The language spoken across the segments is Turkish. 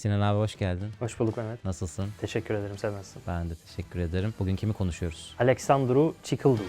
Sinan abi hoş geldin. Hoş bulduk Mehmet. Nasılsın? Teşekkür ederim. Sen nasılsın? Ben de teşekkür ederim. Bugün kimi konuşuyoruz? Aleksandru Çikıldu.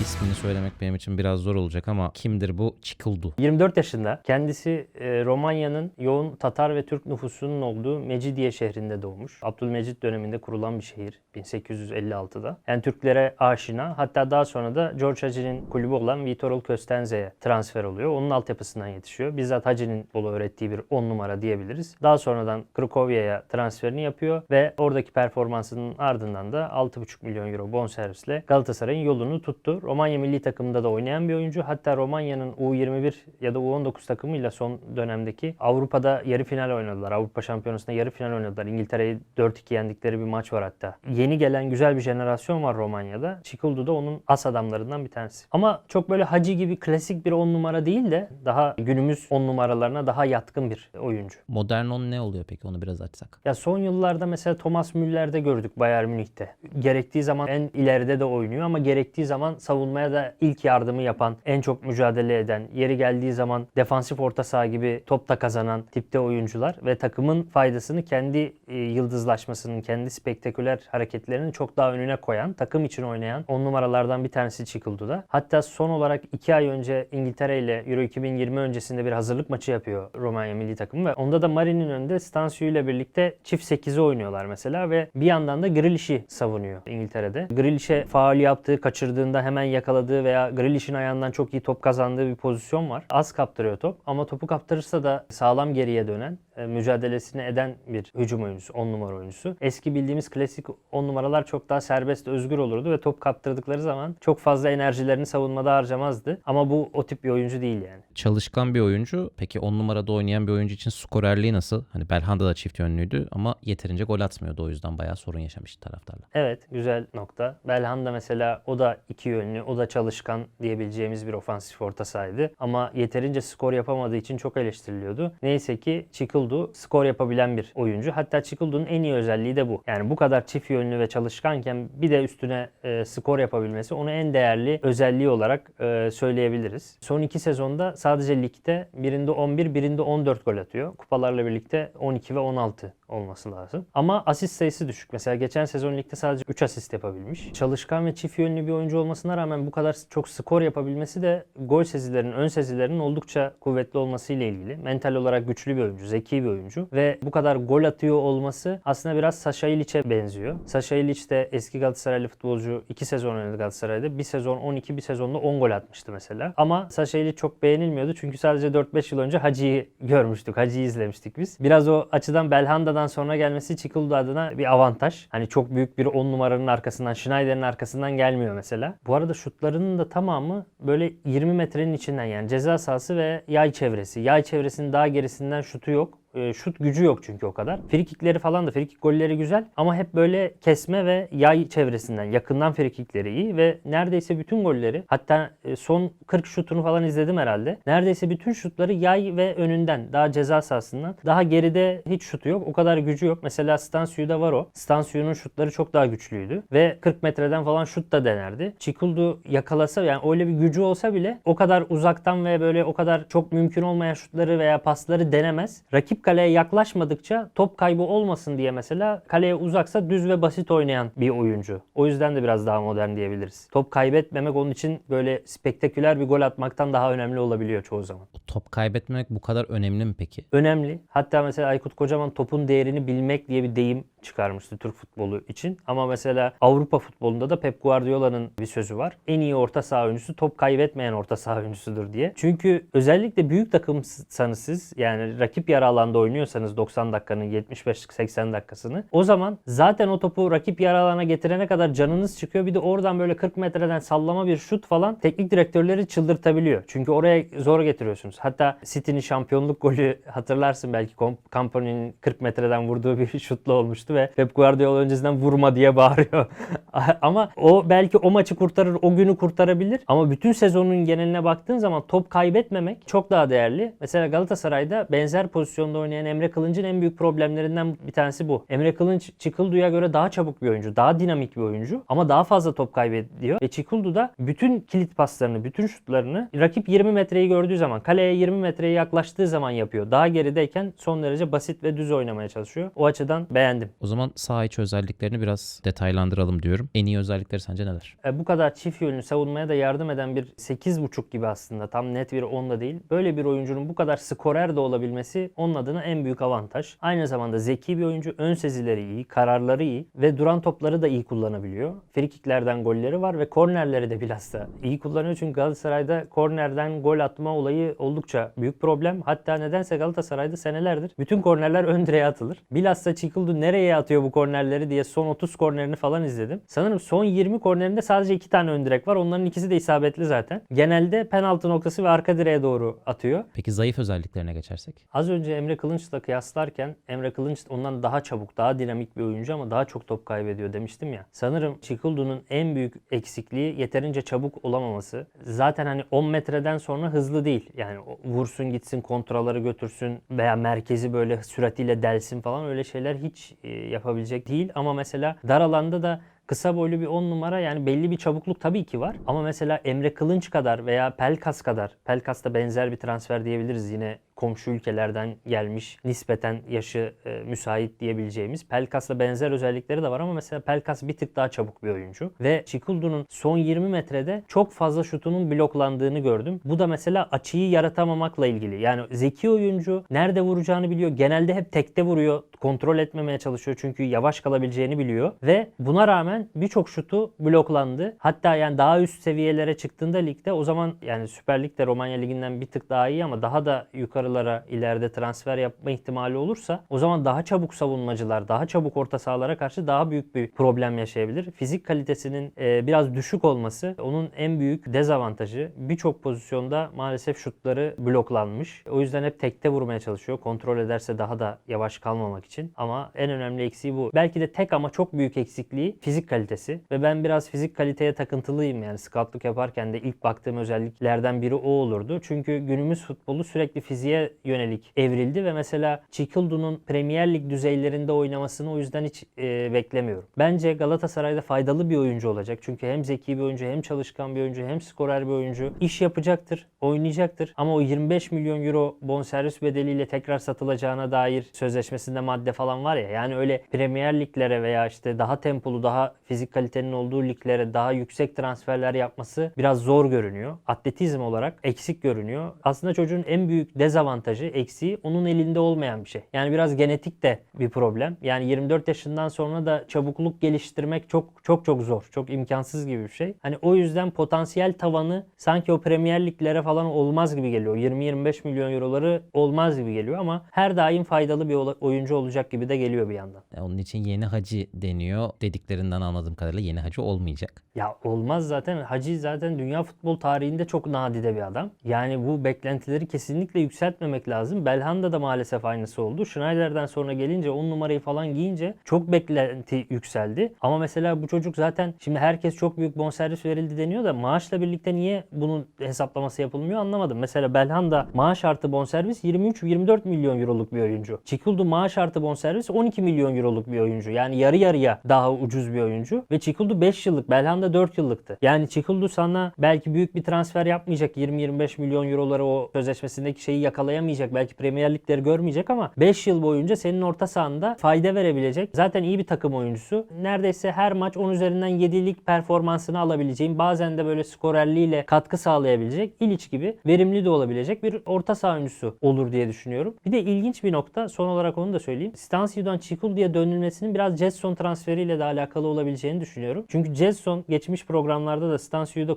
İsmini söylemek benim için biraz zor olacak ama kimdir bu? Çikuldu. 24 yaşında. Kendisi e, Romanya'nın yoğun Tatar ve Türk nüfusunun olduğu Mecidiye şehrinde doğmuş. Abdülmecit döneminde kurulan bir şehir 1856'da. Yani Türklere aşina. Hatta daha sonra da George Hacı'nin kulübü olan Vitorul Köstenze'ye transfer oluyor. Onun altyapısından yetişiyor. Bizzat Hacı'nin bolu öğrettiği bir 10 numara diyebiliriz. Daha sonradan Cracovia transferini yapıyor ve oradaki performansının ardından da 6,5 milyon euro bonservisle Galatasaray'ın yolunu tuttu. Romanya milli takımında da oynayan bir oyuncu. Hatta Romanya'nın U21 ya da U19 takımıyla son dönemdeki Avrupa'da yarı final oynadılar. Avrupa Şampiyonası'nda yarı final oynadılar. İngiltere'yi 4-2 yendikleri bir maç var hatta. Yeni gelen güzel bir jenerasyon var Romanya'da. Çikuldu da onun as adamlarından bir tanesi. Ama çok böyle Hacı gibi klasik bir 10 numara değil de daha günümüz 10 numaralarına daha yatkın bir oyuncu. Modern on ne oluyor peki onu biraz açsak. Ya son yıllarda mesela Thomas Müller'de gördük Bayern Münih'te. Gerektiği zaman en ileride de oynuyor ama gerektiği zaman savunmaya da ilk yardımı yapan, en çok mücadele eden, yeri geldiği zaman defansif orta saha gibi top da kazanan tipte oyuncular ve takımın faydasını kendi e, yıldızlaşmasının, kendi spektaküler hareketlerinin çok daha önüne koyan, takım için oynayan 10 numaralardan bir tanesi çıkıldı da. Hatta son olarak 2 ay önce İngiltere ile Euro 2020 öncesinde bir hazırlık maçı yapıyor Romanya milli takımı ve onda da Mari'nin önünde Stansio ile birlikte çift 8'i oynuyorlar mesela ve bir yandan da Grealish'i savunuyor İngiltere'de. Grealish'e faul yaptığı, kaçırdığında hemen yakaladığı veya Grealish'in ayağından çok iyi top kazandığı bir pozisyon var. Az kaptırıyor top ama topu kaptırırsa da sağlam geriye dönen, mücadelesini eden bir hücum oyuncusu, 10 numara oyuncusu. Eski bildiğimiz klasik 10 numaralar çok daha serbest, özgür olurdu ve top kaptırdıkları zaman çok fazla enerjilerini savunmada harcamazdı. Ama bu o tip bir oyuncu değil yani. Çalışkan bir oyuncu. Peki 10 numarada oynayan bir oyuncu için skorerliği nasıl? Hani Belhanda da çift yönlüydü ama yeterince gol atmıyordu. O yüzden bayağı sorun yaşamıştı taraftarlar. Evet güzel nokta. Belhanda mesela o da iki yönlü, o da çalışkan diyebileceğimiz bir ofansif orta sahaydı. Ama yeterince skor yapamadığı için çok eleştiriliyordu. Neyse ki Çikuldu skor yapabilen bir oyuncu. Hatta Çikuldu'nun en iyi özelliği de bu. Yani bu kadar çift yönlü ve çalışkanken bir de üstüne e, skor yapabilmesi onu en değerli özelliği olarak e, söyleyebiliriz. Son iki sezonda sadece ligde birinde 11, birinde 14 gol atıyor. Kupalarla birlikte 12 ve 16 olması lazım. Ama asist sayısı düşük. Mesela geçen sezon ligde sadece 3 asist yapabilmiş. Çalışkan ve çift yönlü bir oyuncu olmasına rağmen bu kadar çok skor yapabilmesi de gol sezilerinin, ön sezilerinin oldukça kuvvetli olması ile ilgili. Mental olarak güçlü bir oyuncu, zeki bir oyuncu ve bu kadar gol atıyor olması aslında biraz Sasha İliç'e benziyor. Sasha İliç de eski Galatasaraylı futbolcu 2 sezon oynadı Galatasaray'da. Bir sezon 12, bir sezonda 10 gol atmıştı mesela. Ama Sasha İliç çok beğenilmiyordu çünkü sadece 4-5 yıl önce Hacı'yı görmüştük. Hacı'yı izlemiştik biz. Biraz o açıdan Belhanda'dan sonra gelmesi Çikuldu adına bir avantaj. Hani çok büyük bir 10 numaranın arkasından, Schneider'in arkasından gelmiyor mesela. Bu arada şutlarının da tamamı böyle 20 metrenin içinden yani ceza sahası ve yay çevresi. Yay çevresinin daha gerisinden şutu yok. E, şut gücü yok çünkü o kadar. Frikikleri falan da frikik golleri güzel ama hep böyle kesme ve yay çevresinden yakından frikikleri iyi ve neredeyse bütün golleri hatta e, son 40 şutunu falan izledim herhalde. Neredeyse bütün şutları yay ve önünden daha ceza sahasından daha geride hiç şutu yok. O kadar gücü yok. Mesela Stansio'da var o. Stansio'nun şutları çok daha güçlüydü ve 40 metreden falan şut da denerdi. Çikuldu yakalasa yani öyle bir gücü olsa bile o kadar uzaktan ve böyle o kadar çok mümkün olmayan şutları veya pasları denemez. Rakip kaleye yaklaşmadıkça top kaybı olmasın diye mesela kaleye uzaksa düz ve basit oynayan bir oyuncu. O yüzden de biraz daha modern diyebiliriz. Top kaybetmemek onun için böyle spektaküler bir gol atmaktan daha önemli olabiliyor çoğu zaman. Top kaybetmemek bu kadar önemli mi peki? Önemli. Hatta mesela Aykut Kocaman topun değerini bilmek diye bir deyim çıkarmıştı Türk futbolu için. Ama mesela Avrupa futbolunda da Pep Guardiola'nın bir sözü var. En iyi orta saha oyuncusu top kaybetmeyen orta saha oyuncusudur diye. Çünkü özellikle büyük takımsanız siz yani rakip yarı alanda oynuyorsanız 90 dakikanın 75-80 dakikasını o zaman zaten o topu rakip yarı alana getirene kadar canınız çıkıyor. Bir de oradan böyle 40 metreden sallama bir şut falan teknik direktörleri çıldırtabiliyor. Çünkü oraya zor getiriyorsunuz. Hatta City'nin şampiyonluk golü hatırlarsın belki Company'nin 40 metreden vurduğu bir şutla olmuştu ve Pep Guardiola öncesinden vurma diye bağırıyor. Ama o belki o maçı kurtarır, o günü kurtarabilir. Ama bütün sezonun geneline baktığın zaman top kaybetmemek çok daha değerli. Mesela Galatasaray'da benzer pozisyonda oynayan Emre Kılınç'ın en büyük problemlerinden bir tanesi bu. Emre Kılınç Çikuldu'ya göre daha çabuk bir oyuncu, daha dinamik bir oyuncu ama daha fazla top kaybediyor. Ve Çikuldu da bütün kilit paslarını, bütün şutlarını rakip 20 metreyi gördüğü zaman, kaleye 20 metreye yaklaştığı zaman yapıyor. Daha gerideyken son derece basit ve düz oynamaya çalışıyor. O açıdan beğendim. O zaman saha içi özelliklerini biraz detaylandıralım diyorum. En iyi özellikleri sence neler? E, bu kadar çift yönlü savunmaya da yardım eden bir 8.5 gibi aslında tam net bir 10 da değil. Böyle bir oyuncunun bu kadar skorer de olabilmesi onun adına en büyük avantaj. Aynı zamanda zeki bir oyuncu. Ön sezileri iyi, kararları iyi ve duran topları da iyi kullanabiliyor. Frikiklerden golleri var ve kornerleri de bilhassa iyi kullanıyor. Çünkü Galatasaray'da kornerden gol atma olayı oldukça büyük problem. Hatta nedense Galatasaray'da senelerdir bütün kornerler ön direğe atılır. Bilhassa Çikuldu nereye atıyor bu kornerleri diye son 30 kornerini falan izledim. Sanırım son 20 kornerinde sadece 2 tane ön direk var. Onların ikisi de isabetli zaten. Genelde penaltı noktası ve arka direğe doğru atıyor. Peki zayıf özelliklerine geçersek? Az önce Emre Kılınç'la kıyaslarken Emre Kılınç ondan daha çabuk, daha dinamik bir oyuncu ama daha çok top kaybediyor demiştim ya. Sanırım Çikuldu'nun en büyük eksikliği yeterince çabuk olamaması. Zaten hani 10 metreden sonra hızlı değil. Yani vursun gitsin kontraları götürsün veya merkezi böyle süratiyle delsin falan öyle şeyler hiç e, yapabilecek değil. Ama mesela dar alanda da Kısa boylu bir 10 numara yani belli bir çabukluk tabii ki var. Ama mesela Emre Kılınç kadar veya Pelkas kadar, Pelkas da benzer bir transfer diyebiliriz yine komşu ülkelerden gelmiş, nispeten yaşı e, müsait diyebileceğimiz. Pelkas'la benzer özellikleri de var ama mesela Pelkas bir tık daha çabuk bir oyuncu. Ve Çikuldu'nun son 20 metrede çok fazla şutunun bloklandığını gördüm. Bu da mesela açıyı yaratamamakla ilgili. Yani zeki oyuncu nerede vuracağını biliyor. Genelde hep tekte vuruyor. Kontrol etmemeye çalışıyor çünkü yavaş kalabileceğini biliyor. Ve buna rağmen birçok şutu bloklandı. Hatta yani daha üst seviyelere çıktığında ligde o zaman yani Süper Lig'de Romanya Ligi'nden bir tık daha iyi ama daha da yukarılara ileride transfer yapma ihtimali olursa o zaman daha çabuk savunmacılar, daha çabuk orta sahalara karşı daha büyük bir problem yaşayabilir. Fizik kalitesinin e, biraz düşük olması onun en büyük dezavantajı. Birçok pozisyonda maalesef şutları bloklanmış. O yüzden hep tekte vurmaya çalışıyor. Kontrol ederse daha da yavaş kalmamak için. Ama en önemli eksiği bu. Belki de tek ama çok büyük eksikliği fizik kalitesi. Ve ben biraz fizik kaliteye takıntılıyım yani scoutluk yaparken de ilk baktığım özelliklerden biri o olurdu. Çünkü günümüz futbolu sürekli fiziğe yönelik evrildi ve mesela Çikuldu'nun Premier Lig düzeylerinde oynamasını o yüzden hiç e, beklemiyorum. Bence Galatasaray'da faydalı bir oyuncu olacak. Çünkü hem zeki bir oyuncu, hem çalışkan bir oyuncu, hem skorer bir oyuncu. İş yapacaktır, oynayacaktır. Ama o 25 milyon euro bonservis bedeliyle tekrar satılacağına dair sözleşmesinde madde falan var ya. Yani öyle Premier Liglere veya işte daha tempolu, daha fizik kalitenin olduğu liglere daha yüksek transferler yapması biraz zor görünüyor. Atletizm olarak eksik görünüyor. Aslında çocuğun en büyük dezavantajı, eksiği onun elinde olmayan bir şey. Yani biraz genetik de bir problem. Yani 24 yaşından sonra da çabukluk geliştirmek çok çok çok zor. Çok imkansız gibi bir şey. Hani o yüzden potansiyel tavanı sanki o Premier Liglere falan olmaz gibi geliyor. 20-25 milyon euroları olmaz gibi geliyor ama her daim faydalı bir oyuncu olacak gibi de geliyor bir yandan. Onun için yeni hacı deniyor. Dediklerinden anladığım kadarıyla yeni hacı olmayacak. Ya olmaz zaten. Hacı zaten dünya futbol tarihinde çok nadide bir adam. Yani bu beklentileri kesinlikle yükseltmemek lazım. Belhanda da maalesef aynısı oldu. Schneider'den sonra gelince 10 numarayı falan giyince çok beklenti yükseldi. Ama mesela bu çocuk zaten şimdi herkes çok büyük bonservis verildi deniyor da maaşla birlikte niye bunun hesaplaması yapılmıyor anlamadım. Mesela Belhanda maaş artı bonservis 23-24 milyon euroluk bir oyuncu. Çikuldu maaş artı bonservis 12 milyon euroluk bir oyuncu. Yani yarı yarıya daha ucuz bir oyuncu. Ve Çikuldu 5 yıllık, Belhanda 4 yıllıktı. Yani Çikuldu sana belki büyük bir transfer yapmayacak. 20-25 milyon euroları o sözleşmesindeki şeyi yakalayamayacak. Belki Premier Ligleri görmeyecek ama 5 yıl boyunca senin orta sahanda fayda verebilecek. Zaten iyi bir takım oyuncusu. Neredeyse her maç 10 üzerinden 7'lik performansını alabileceğin, bazen de böyle skorerliğiyle katkı sağlayabilecek, İliç gibi verimli de olabilecek bir orta saha oyuncusu olur diye düşünüyorum. Bir de ilginç bir nokta, son olarak onu da söyleyeyim. Stansio'dan Çikuldu'ya dönülmesinin biraz Jetson transferiyle de alakalı olabileceğini düşünüyorum. Çünkü Jetson geçmiş programlarda da Stansio'yu da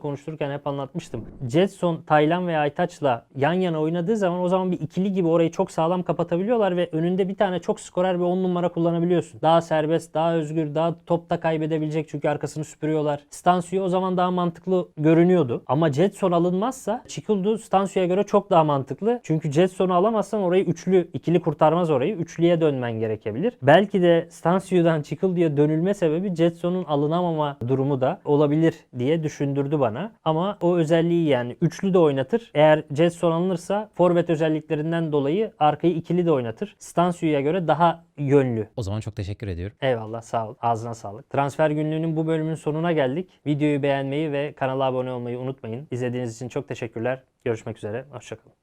hep anlatmıştım. Jetson, Taylan ve Aytaç'la yan yana oynadığı zaman o zaman bir ikili gibi orayı çok sağlam kapatabiliyorlar ve önünde bir tane çok skorer bir 10 numara kullanabiliyorsun. Daha serbest, daha özgür, daha topta kaybedebilecek çünkü arkasını süpürüyorlar. Stansio o zaman daha mantıklı görünüyordu. Ama Jetson alınmazsa Çikuldu Stansio'ya göre çok daha mantıklı. Çünkü Jetson'u alamazsan orayı üçlü, ikili kurtarmaz orayı. Üçlüye dön dönmen gerekebilir. Belki de Stansio'dan Chickledi'ye dönülme sebebi Jetson'un alınamama durumu da olabilir diye düşündürdü bana. Ama o özelliği yani üçlü de oynatır. Eğer Jetson alınırsa forvet özelliklerinden dolayı arkayı ikili de oynatır. Stansio'ya göre daha yönlü. O zaman çok teşekkür ediyorum. Eyvallah sağ ol. Ağzına sağlık. Transfer günlüğünün bu bölümün sonuna geldik. Videoyu beğenmeyi ve kanala abone olmayı unutmayın. İzlediğiniz için çok teşekkürler. Görüşmek üzere. Hoşçakalın.